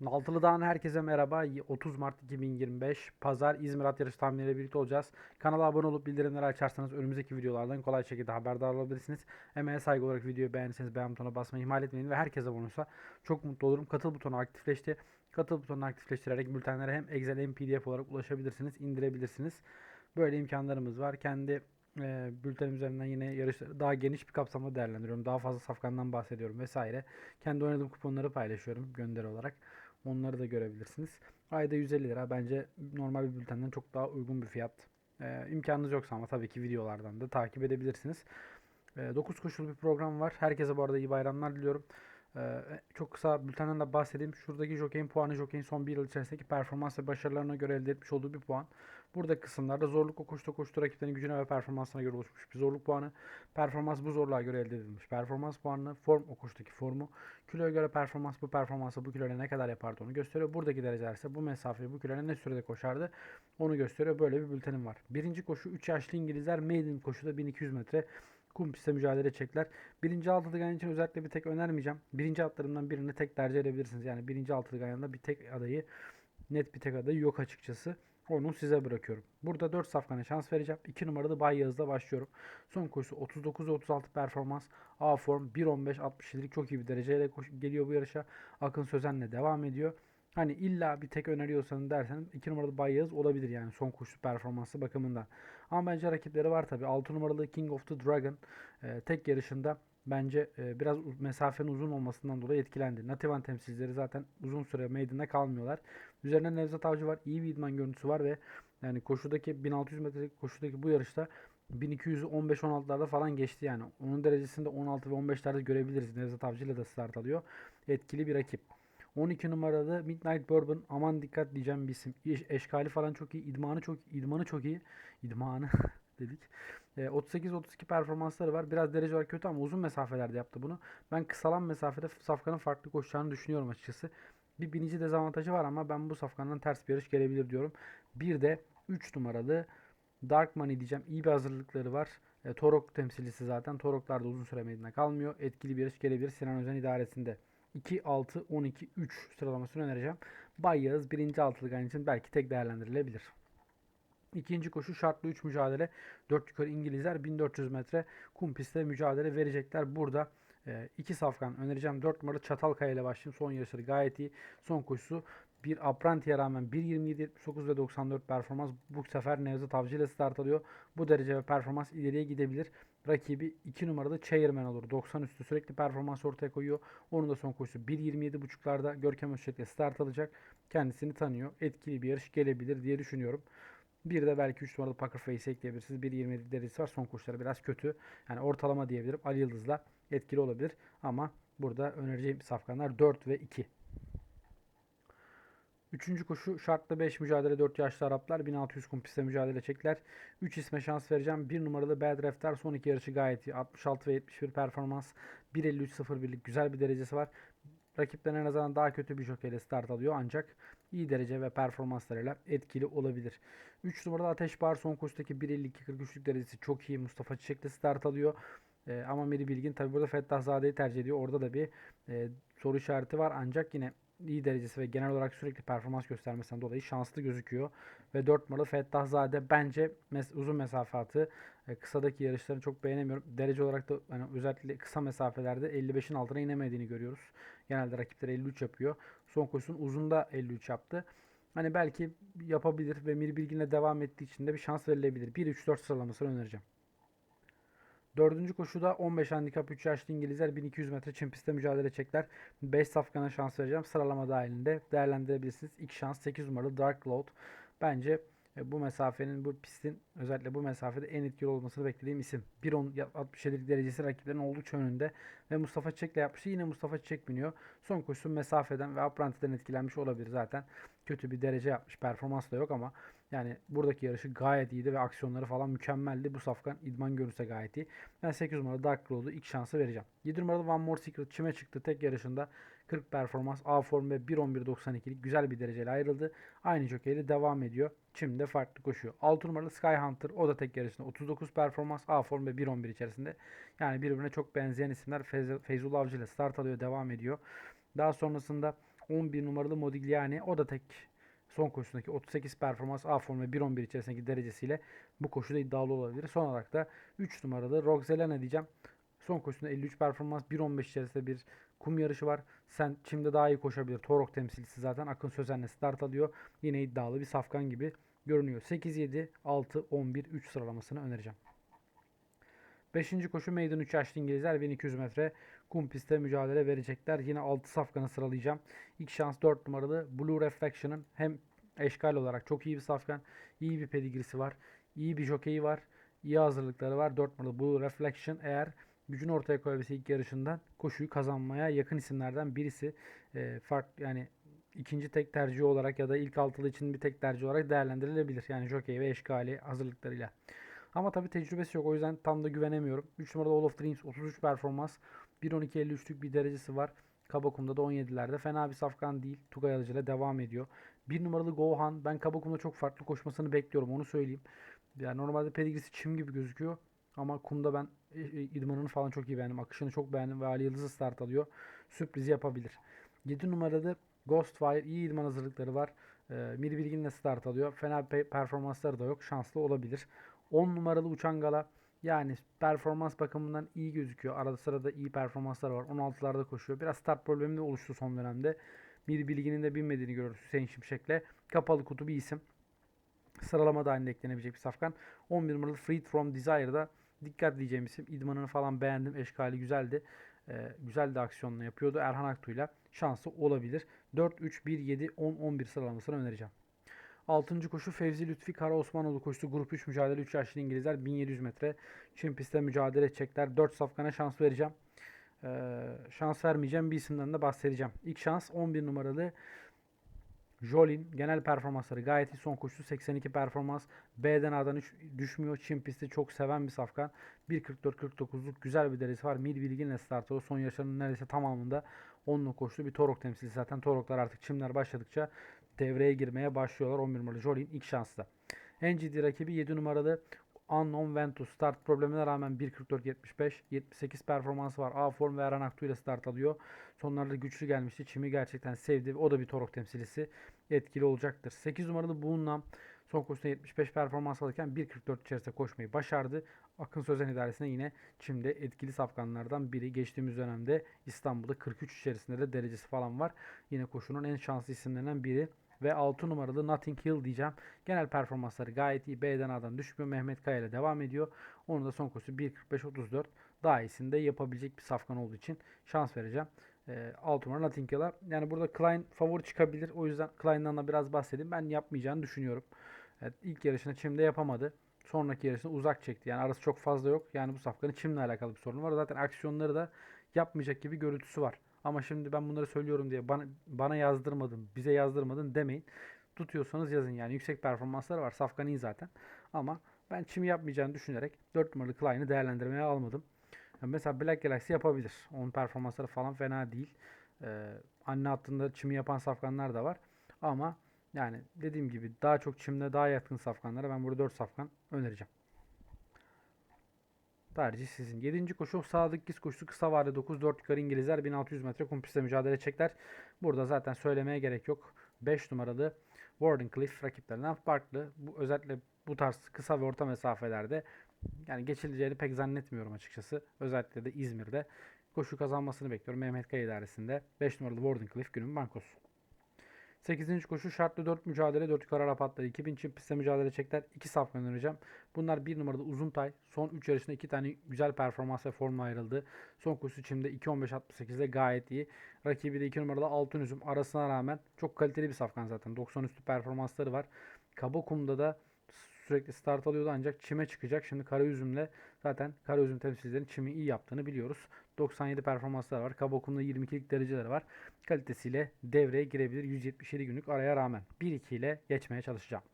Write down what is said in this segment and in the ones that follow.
Naltılı'dan herkese merhaba. 30 Mart 2025 Pazar İzmir at yarışı tahminleriyle birlikte olacağız. Kanala abone olup bildirimleri açarsanız önümüzdeki videolardan kolay şekilde haberdar olabilirsiniz. Emeğe saygı olarak videoyu beğenirseniz beğen butonuna basmayı ihmal etmeyin ve herkes abone olursa çok mutlu olurum. Katıl butonu aktifleşti. Katıl butonunu aktifleştirerek bültenlere hem Excel hem PDF olarak ulaşabilirsiniz, indirebilirsiniz. Böyle imkanlarımız var. Kendi e, bültenim üzerinden yine yarışları daha geniş bir kapsamda değerlendiriyorum. Daha fazla safkandan bahsediyorum vesaire. Kendi oynadığım kuponları paylaşıyorum gönderi olarak. Onları da görebilirsiniz. Ayda 150 lira bence normal bir bültenden çok daha uygun bir fiyat. Ee, imkanınız yoksa ama tabii ki videolardan da takip edebilirsiniz. Ee, 9 koşulu bir program var. Herkese bu arada iyi bayramlar diliyorum. Ee, çok kısa bültenden de bahsedeyim. Şuradaki jockey'in puanı jockey'in son bir yıl içerisindeki performans ve başarılarına göre elde etmiş olduğu bir puan. Burada kısımlarda zorluk o koştu koştu rakiplerin gücüne ve performansına göre oluşmuş bir zorluk puanı. Performans bu zorluğa göre elde edilmiş. Performans puanını form o koştaki formu. Kiloya göre performans bu performansı bu kiloyla ne kadar yapardı onu gösteriyor. Buradaki dereceler ise bu mesafeyi bu kiloyla ne sürede koşardı onu gösteriyor. Böyle bir bültenim var. Birinci koşu 3 yaşlı İngilizler maiden koşuda 1200 metre kum pistte mücadele edecekler. Birinci altılı ganyan için özellikle bir tek önermeyeceğim. Birinci atlarından birini tek tercih edebilirsiniz. Yani birinci altılı ganyanda bir tek adayı net bir tek adayı yok açıkçası. Onu size bırakıyorum. Burada 4 safkana şans vereceğim. 2 numaralı Bay Yağız'la başlıyorum. Son koşusu 39-36 performans. A form 1.15-67'lik çok iyi bir dereceyle geliyor bu yarışa. Akın Sözen'le devam ediyor. Hani illa bir tek öneriyorsanız derseniz 2 numaralı Bay Yağız olabilir yani son koşu performansı bakımından. Ama bence rakipleri var tabi. 6 numaralı King of the Dragon e, tek yarışında bence e, biraz mesafenin uzun olmasından dolayı etkilendi. Nativan temsilcileri zaten uzun süre meydanında kalmıyorlar. Üzerine Nevzat Avcı var. iyi bir idman görüntüsü var ve yani koşudaki 1600 metrelik koşudaki bu yarışta 1200'ü 15-16'larda falan geçti yani. Onun derecesinde 16 ve 15'lerde görebiliriz. Nevzat Avcı ile de start alıyor. Etkili bir rakip. 12 numaralı Midnight Bourbon aman dikkat diyeceğim bir isim. Eş- Eşkali falan çok iyi. idmanı çok idmanı çok iyi. İdmanı dedik. E, 38-32 performansları var. Biraz derece olarak kötü ama uzun mesafelerde yaptı bunu. Ben kısalan mesafede Safkan'ın farklı koşacağını düşünüyorum açıkçası. Bir binici dezavantajı var ama ben bu Safkan'dan ters bir yarış gelebilir diyorum. Bir de 3 numaralı Dark Money diyeceğim. İyi bir hazırlıkları var. E, Torok temsilcisi zaten. Toroklar da uzun süre meydana kalmıyor. Etkili bir yarış gelebilir Sinan Özen idaresinde. 2, 6, 12, 3 sıralamasını önereceğim. Bay Yağız birinci altılı için belki tek değerlendirilebilir. İkinci koşu şartlı 3 mücadele. 4 yukarı İngilizler 1400 metre kum pistte mücadele verecekler. Burada e, iki safkan önereceğim. 4 numaralı Çatalkaya ile başlayayım. Son yarışları gayet iyi. Son koşusu bir Apranti'ye rağmen 1.27.79 ve 94 performans bu sefer Nevzat Avcı ile start alıyor. Bu derece ve performans ileriye gidebilir. Rakibi 2 numaralı Chairman olur. 90 üstü sürekli performans ortaya koyuyor. Onun da son koşusu 1.27.5'larda Görkem Özçelik ile start alacak. Kendisini tanıyor. Etkili bir yarış gelebilir diye düşünüyorum. Bir de belki 3 numaralı Poker Face'i ekleyebilirsiniz. 1.27 derecesi var. Son koşuları biraz kötü. Yani ortalama diyebilirim. Ali Yıldız'la etkili olabilir. Ama burada önereceğim safkanlar 4 ve 2. Üçüncü koşu şartlı 5 mücadele 4 yaşlı Araplar 1600 kum pistte mücadele çekler. 3 isme şans vereceğim. 1 numaralı Bad Refter son iki yarışı gayet iyi. 66 ve 71 performans. 1.53.01'lik güzel bir derecesi var. Rakiplerine nazaran daha kötü bir jokeyle start alıyor ancak iyi derece ve performanslarıyla etkili olabilir. 3 numaralı Ateş Bahar son koşudaki 1.52-43'lük derecesi çok iyi. Mustafa Çiçek'le start alıyor. Ee, ama Meri Bilgin tabi burada Fettah Zade'yi tercih ediyor. Orada da bir e, soru işareti var ancak yine iyi derecesi ve genel olarak sürekli performans göstermesinden dolayı şanslı gözüküyor. Ve 4 numaralı Fettah Zade bence mes- uzun mesafe atı e, kısadaki yarışlarını çok beğenemiyorum. Derece olarak da hani özellikle kısa mesafelerde 55'in altına inemediğini görüyoruz. Genelde rakipleri 53 yapıyor. Son koşusun uzunda 53 yaptı. Hani belki yapabilir ve Mir Bilgin'le devam ettiği için de bir şans verilebilir. 1-3-4 sıralamasını önereceğim. Dördüncü koşuda 15 handikap 3 yaşlı İngilizler 1200 metre çim pistte mücadele edecekler. 5 safkana şans vereceğim. Sıralama dahilinde değerlendirebilirsiniz. İlk şans 8 numaralı Dark Lord. Bence bu mesafenin bu pistin özellikle bu mesafede en etkili olmasını beklediğim isim. 1.67 derecesi rakiplerin oldukça önünde ve Mustafa Çiçek'le yapmıştı. Yine Mustafa Çiçek biniyor. Son koşusu mesafeden ve Apranti'den etkilenmiş olabilir zaten. Kötü bir derece yapmış. Performans da yok ama yani buradaki yarışı gayet iyiydi ve aksiyonları falan mükemmeldi. Bu safkan idman görürse gayet iyi. Ben 8 numaralı Dark Road'u ilk şansı vereceğim. 7 numaralı One More Secret çime çıktı tek yarışında. 40 performans, A form ve 1.11.92'lik güzel bir dereceyle ayrıldı. Aynı jokeyle devam ediyor. Çim'de farklı koşuyor. 6 numaralı Sky Hunter o da tek yarışında 39 performans, A form ve 1.11 içerisinde. Yani birbirine çok benzeyen isimler Feyz- Feyzullah Avcı ile start alıyor, devam ediyor. Daha sonrasında 11 numaralı Modigliani o da tek son koşusundaki 38 performans A form ve 1.11 içerisindeki derecesiyle bu koşuda iddialı olabilir. Son olarak da 3 numaralı Roxelana diyeceğim. Son koşusunda 53 performans 1.15 içerisinde bir kum yarışı var. Sen çimde daha iyi koşabilir. Torok temsilcisi zaten Akın Sözen'le start alıyor. Yine iddialı bir safkan gibi görünüyor. 8, 7, 6, 11, 3 sıralamasını önereceğim. 5. koşu Maiden 3 yaşlı İngilizler 1200 metre kum pistte mücadele verecekler. Yine 6 safkanı sıralayacağım. İlk şans 4 numaralı Blue Reflection'ın hem eşkal olarak çok iyi bir safkan, iyi bir pedigrisi var, iyi bir jokeyi var, iyi hazırlıkları var. 4 numaralı Blue Reflection eğer gücünü ortaya koyabilse ilk yarışından koşuyu kazanmaya yakın isimlerden birisi. E, fark yani ikinci tek tercih olarak ya da ilk altılı için bir tek tercih olarak değerlendirilebilir. Yani jokey ve eşkali hazırlıklarıyla. Ama tabii tecrübesi yok. O yüzden tam da güvenemiyorum. 3 numarada All of Dreams 33 performans. 1.12.53'lük bir derecesi var. Kabakum'da da 17'lerde. Fena bir safkan değil. Tugay Alıcı ile devam ediyor. 1 numaralı Gohan. Ben Kabakum'da çok farklı koşmasını bekliyorum. Onu söyleyeyim. Yani normalde pedigrisi çim gibi gözüküyor. Ama kumda ben idmanını falan çok iyi beğendim. Akışını çok beğendim ve Ali Yıldız'ı start alıyor. Sürpriz yapabilir. 7 numarada Ghostfire iyi idman hazırlıkları var. E, Miri Bilgin'le start alıyor. Fena performansları da yok. Şanslı olabilir. 10 numaralı Uçan Gala yani performans bakımından iyi gözüküyor. Arada sırada iyi performanslar var. 16'larda koşuyor. Biraz start problemi de oluştu son dönemde. Miri Bilgin'in de binmediğini görüyoruz Hüseyin Şimşek'le. Kapalı kutu bir isim. Sıralama da halinde eklenebilecek bir safkan. 11 numaralı Freed From Desire'da dikkat diyeceğim isim. İdmanını falan beğendim. Eşkali güzeldi. Ee, güzel de aksiyonla yapıyordu. Erhan Aktu'yla şansı olabilir. 4, 3, 1, 7, 10, 11 sıralamasını önereceğim. 6. koşu Fevzi Lütfi Kara Osmanoğlu koşusu. Grup 3 mücadele 3 yaşlı İngilizler 1700 metre. Çim pistte mücadele edecekler. 4 safkana şans vereceğim. Ee, şans vermeyeceğim. Bir isimden de bahsedeceğim. İlk şans 11 numaralı Jolin genel performansları gayet iyi. Son koşusu 82 performans. B'den A'dan hiç düşmüyor. Çin pisti çok seven bir safkan. 1.44-49'luk güzel bir derecesi var. Mid bilginle start alıyor. Son yaşlarının neredeyse tamamında onunla koştu. Bir Torok temsilcisi zaten. Toroklar artık çimler başladıkça devreye girmeye başlıyorlar. 11 numaralı Jolin ilk şansta. En ciddi rakibi 7 numaralı Unknown Ventus start problemine rağmen 1.44.75 78 performansı var. A form ve Aktu ile start alıyor. Sonlarda güçlü gelmişti. Çim'i gerçekten sevdi. O da bir Torok temsilcisi. Etkili olacaktır. 8 numaralı Buğunlam son koşusunda 75 performans alırken 1.44 içerisinde koşmayı başardı. Akın Sözen idaresinde yine Çim'de etkili safkanlardan biri. Geçtiğimiz dönemde İstanbul'da 43 içerisinde de derecesi falan var. Yine koşunun en şanslı isimlerinden biri ve 6 numaralı Notting Hill diyeceğim. Genel performansları gayet iyi. B'den A'dan düşmüyor. Mehmet Kaya ile devam ediyor. Onun da son koşusu 1.45-34. Daha iyisini yapabilecek bir safkan olduğu için şans vereceğim. E, 6 numara Notting Hill'a. Yani burada Klein favori çıkabilir. O yüzden Klein'dan da biraz bahsedeyim. Ben yapmayacağını düşünüyorum. Evet, ilk yarışını Çim'de yapamadı. Sonraki yarışını uzak çekti. Yani arası çok fazla yok. Yani bu safkanın Çim'le alakalı bir sorun var. Zaten aksiyonları da yapmayacak gibi görüntüsü var. Ama şimdi ben bunları söylüyorum diye bana, bana yazdırmadın, bize yazdırmadın demeyin. Tutuyorsanız yazın yani. Yüksek performansları var. Safkan iyi zaten. Ama ben çim yapmayacağını düşünerek 4 numaralı Klein'i değerlendirmeye almadım. Yani mesela Black Galaxy yapabilir. Onun performansları falan fena değil. Ee, anne hattında çimi yapan safkanlar da var. Ama yani dediğim gibi daha çok çimde daha yakın safkanlara ben burada 4 safkan önereceğim. Tercih sizin. 7. koşu Sadık Giz koşusu kısa vade 9-4 yukarı İngilizler 1600 metre kum pistte mücadele edecekler. Burada zaten söylemeye gerek yok. 5 numaralı Wardenclyffe rakiplerinden farklı. Bu özellikle bu tarz kısa ve orta mesafelerde yani geçileceğini pek zannetmiyorum açıkçası. Özellikle de İzmir'de koşu kazanmasını bekliyorum. Mehmet Kaya idaresinde 5 numaralı Wardenclyffe günün bankosu. 8. koşu şartlı 4 mücadele 4 yukarı Arap atları 2000 çift pistte mücadele edecekler. 2 saf önereceğim. Bunlar 1 numarada Uzuntay. Son 3 yarışında 2 tane güzel performans ve formla ayrıldı. Son koşu çimde 2.15.68'de gayet iyi. Rakibi de 2 numarada Altın Üzüm. Arasına rağmen çok kaliteli bir safkan zaten. 90 üstü performansları var. Kaba kumda da sürekli start alıyordu ancak çime çıkacak. Şimdi kara üzümle zaten kara üzüm temsilcilerin çimi iyi yaptığını biliyoruz. 97 performanslar var. Kabokum'da 22'lik dereceleri var. Kalitesiyle devreye girebilir 177 günlük araya rağmen. 1-2 ile geçmeye çalışacağım.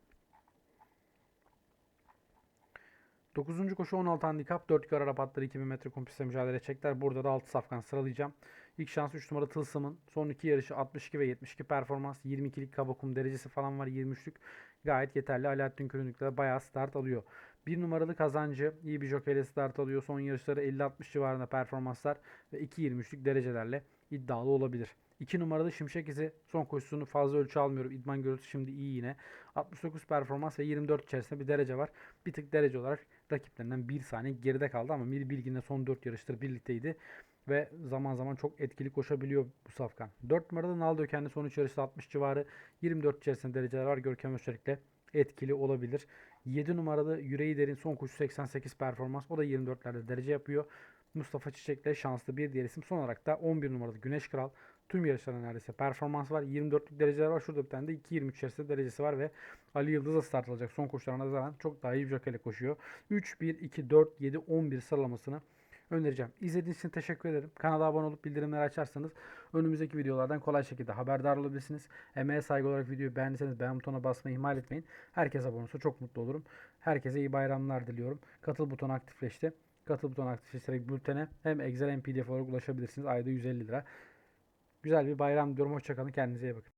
9. koşu 16 handikap 4 yukarı Arap atları 2000 metre kompiste mücadele edecekler. Burada da 6 safkan sıralayacağım. İlk şans 3 numara Tılsım'ın. Son iki yarışı 62 ve 72 performans. 22'lik kabakum derecesi falan var. 23'lük gayet yeterli. Alaaddin Körünlük'te bayağı start alıyor. Bir numaralı kazancı iyi bir jokeyle start alıyor. Son yarışları 50-60 civarında performanslar ve 2.23'lük derecelerle iddialı olabilir. 2 numaralı Şimşek izi son koşusunu fazla ölçü almıyorum. İdman görüntüsü şimdi iyi yine. 69 performans ve 24 içerisinde bir derece var. Bir tık derece olarak rakiplerinden 1 saniye geride kaldı ama Mil Bilgin'le son 4 yarıştır birlikteydi. Ve zaman zaman çok etkili koşabiliyor bu safkan. 4 numaralı Naldo kendi son 3 yarışta 60 civarı. 24 içerisinde dereceler var. Görkem Özçelik'le etkili olabilir. 7 numaralı Yüreği Derin son koşu 88 performans. O da 24'lerde derece yapıyor. Mustafa Çiçek'le şanslı bir diğer isim. Son olarak da 11 numaralı Güneş Kral. Tüm yarışlarda neredeyse performans var. 24'lük dereceler var. Şurada bir tane de 2.23 içerisinde derecesi var ve Ali Yıldız'a start alacak. Son koşularına nazaran çok daha iyi bir jokeyle koşuyor. 3, 1, 2, 4, 7, 11 sıralamasını önereceğim. İzlediğiniz için teşekkür ederim. Kanala abone olup bildirimleri açarsanız önümüzdeki videolardan kolay şekilde haberdar olabilirsiniz. Emeğe saygı olarak videoyu beğendiyseniz beğen butonuna basmayı ihmal etmeyin. Herkes abone olursa çok mutlu olurum. Herkese iyi bayramlar diliyorum. Katıl butonu aktifleşti. Katıl butonu aktifleştirerek bültene hem Excel hem PDF olarak ulaşabilirsiniz. Ayda 150 lira. Güzel bir bayram diliyorum. Hoşçakalın. Kendinize iyi bakın.